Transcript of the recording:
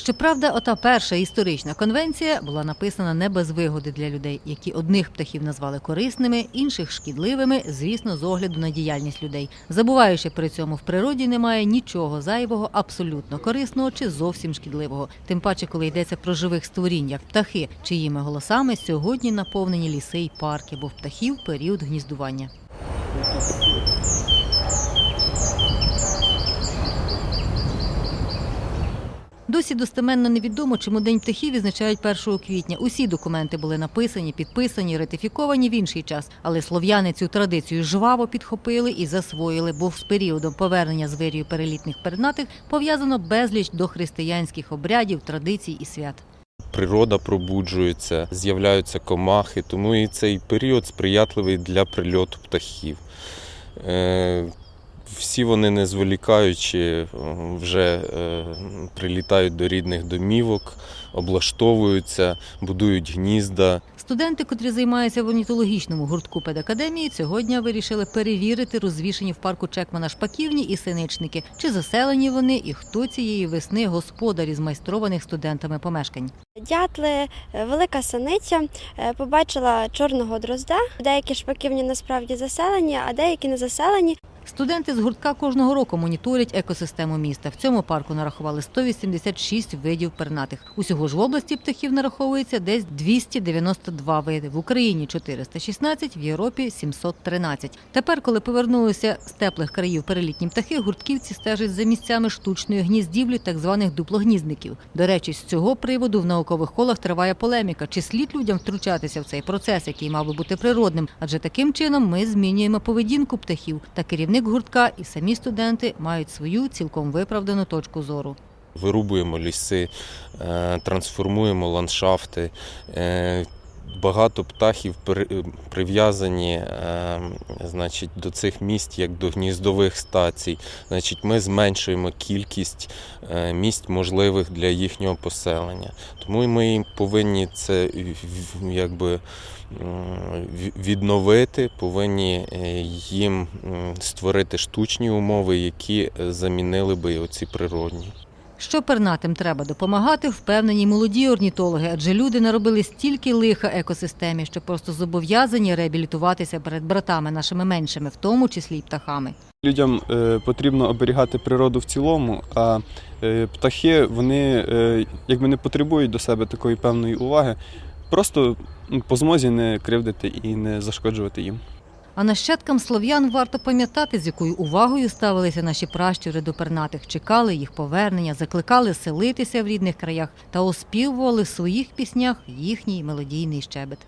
Щоправда, ота перша історична конвенція була написана не без вигоди для людей, які одних птахів назвали корисними, інших шкідливими, звісно, з огляду на діяльність людей, забуваючи при цьому в природі немає нічого зайвого, абсолютно корисного чи зовсім шкідливого. Тим паче, коли йдеться про живих створінь, як птахи, чиїми голосами сьогодні наповнені ліси й парки, бо в птахів період гніздування. Досі достеменно невідомо, чому День птахів відзначають 1 квітня. Усі документи були написані, підписані, ратифіковані в інший час. Але слов'яни цю традицію жваво підхопили і засвоїли, бо з періодом повернення з перелітних пернатих пов'язано безліч дохристиянських обрядів, традицій і свят. природа пробуджується, з'являються комахи, тому і цей період сприятливий для прильоту птахів. Всі вони, не зволікаючи, е, вже е, прилітають до рідних домівок, облаштовуються, будують гнізда. Студенти, котрі займаються в орнітологічному гуртку педакадемії, сьогодні вирішили перевірити розвішені в парку Чекмана шпаківні і синичники, чи заселені вони і хто цієї весни господарі змайстрованих студентами помешкань. Дятли, е, велика синиця, побачила чорного дрозда. Деякі шпаківні насправді заселені, а деякі не заселені. Студенти з гуртка кожного року моніторять екосистему міста. В цьому парку нарахували 186 видів пернатих. Усього ж в області птахів нараховується десь 292 види. В Україні 416, в Європі 713. Тепер, коли повернулися з теплих країв перелітні птахи, гуртківці стежать за місцями штучної гніздівлі так званих дуплогнізників. До речі, з цього приводу в наукових колах триває полеміка. Чи слід людям втручатися в цей процес, який мав би бути природним? Адже таким чином ми змінюємо поведінку птахів. Та керівник гуртка і самі студенти мають свою цілком виправдану точку зору. Вирубуємо ліси, е, трансформуємо ландшафти. Багато птахів прив'язані е, значить, до цих місць як до гніздових стацій. Значить, ми зменшуємо кількість е, місць можливих для їхнього поселення. Тому ми повинні це якби відновити, повинні е, їм створити штучні умови, які замінили би оці природні. Що пернатим треба допомагати, впевнені молоді орнітологи, адже люди наробили стільки лиха екосистемі, що просто зобов'язані реабілітуватися перед братами нашими меншими, в тому числі й птахами. Людям е, потрібно оберігати природу в цілому, а е, птахи вони е, якби не потребують до себе такої певної уваги. Просто по змозі не кривдити і не зашкоджувати їм. А нащадкам слов'ян варто пам'ятати, з якою увагою ставилися наші пращури до пернатих, чекали їх повернення, закликали селитися в рідних краях та оспівували в своїх піснях їхній мелодійний щебет.